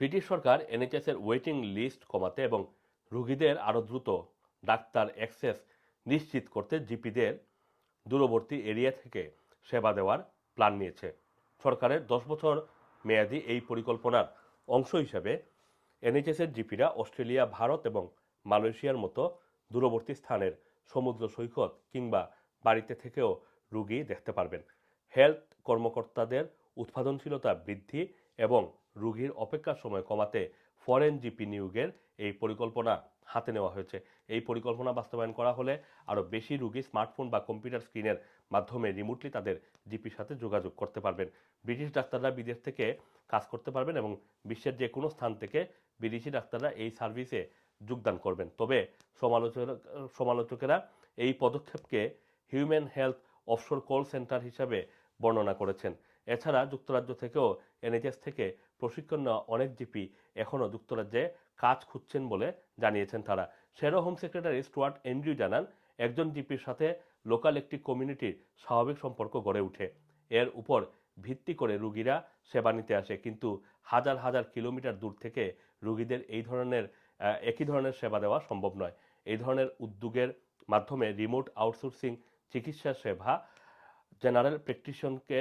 British সরকার এনএইচএসের waiting list কমাতে এবং রোগীদের আরও দ্রুত ডাক্তার অ্যাক্সেস নিশ্চিত করতে জিপিদের দূরবর্তী এরিয়া থেকে সেবা দেওয়ার প্ল্যান নিয়েছে। সরকারের দশ বছর মেয়াদী এই পরিকল্পনার অংশ হিসেবে এনএইচএসের জিপিরা অস্ট্রেলিয়া, ভারত এবং মালয়েশিয়ার মতো দূরবর্তী স্থানের সমুদ্র সৈকত কিংবা বাড়িতে থেকেও রুগী দেখতে পারবেন। হেলথ কর্মকর্তাদের উৎপাদনশীলতা বৃদ্ধি এবং রুগীর অপেক্ষার সময় কমাতে ফরেন জিপি নিয়োগের এই পরিকল্পনা হাতে নেওয়া হয়েছে। এই পরিকল্পনা বাস্তবায়ন করা হলে আরও বেশি রুগী স্মার্টফোন বা কম্পিউটার স্ক্রিনের মাধ্যমে রিমোটলি তাদের জিপির সাথে যোগাযোগ করতে পারবেন। ব্রিটিশ ডাক্তাররা বিদেশ থেকে কাজ করতে পারবেন এবং বিশ্বের যে কোনো স্থান থেকে বিদেশি ডাক্তাররা এই সার্ভিসে যোগদান করবেন। তবে সমালোচক, সমালোচকেরা এই পদক্ষেপকে human health offshore call centre হিসাবে বর্ণনা করেছেন। এছাড়া যুক্তরাজ্য থেকেও এনএইচএস থেকে প্রশিক্ষণ নেওয়া অনেক জিপি এখনও যুক্তরাজ্যে কাজ খুঁজছেন বলে জানিয়েছেন তারা। সেরো হোম সেক্রেটারি স্টুয়ার্ট এন্ড্রিউ জানান, একজন জিপির সাথে লোকাল একটি কমিউনিটির স্বাভাবিক সম্পর্ক গড়ে ওঠে। এর উপর ভিত্তি করে রুগীরা সেবা নিতে আসে, কিন্তু হাজার হাজার কিলোমিটার দূর থেকে রুগীদের এই ধরনের একই ধরনের সেবা দেওয়া সম্ভব নয়। এই ধরনের উদ্যোগের মাধ্যমে রিমোট আউটসোর্সিং, চিকিৎসা সেবা জেনারেল প্র্যাকটিশনকে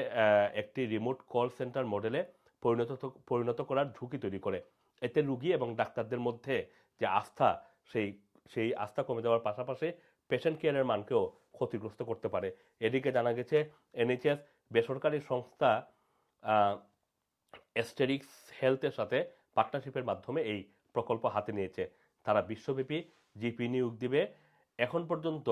একটি রিমোট কল সেন্টার মডেলে পরিণত পরিণত করার ঝুঁকি তৈরি করে। এতে রুগী এবং ডাক্তারদের মধ্যে যে আস্থা, সেই সেই আস্থা কমে যাওয়ার পাশাপাশি পেশেন্ট কেয়ারের মানকেও ক্ষতিগ্রস্ত করতে পারে। এদিকে জানা গেছে, এনএইচএস বেসরকারি সংস্থা এস্টেরিক্স হেলথের সাথে পার্টনারশিপের মাধ্যমে এই প্রকল্প হাতে নিয়েছে। তারা বিশ্বব্যাপী জিপি নিয়োগ দিবে। এখন পর্যন্ত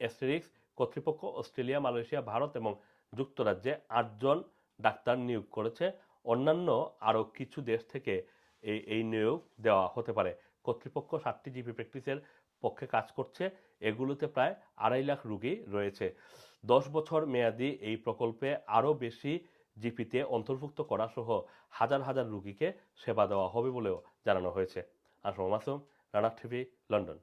এস্টেরিক্স কর্তৃপক্ষ অস্ট্রেলিয়া, মালয়েশিয়া, ভারত এবং যুক্তরাজ্যে আটজন ডাক্তার নিয়োগ করেছে। অন্যান্য আরও কিছু দেশ থেকে এই এই নিয়োগ দেওয়া হতে পারে। কর্তৃপক্ষ সাতটি জিপি প্র্যাকটিসের পক্ষে কাজ করছে। এগুলোতে প্রায় আড়াই লাখ রুগী রয়েছে। দশ বছর মেয়াদি এই প্রকল্পে আরও বেশি জিপিতে অন্তর্ভুক্ত করা সহ হাজার হাজার রুগীকে সেবা দেওয়া হবে বলেও জানানো হয়েছে। Assam Masum Rana TV, London.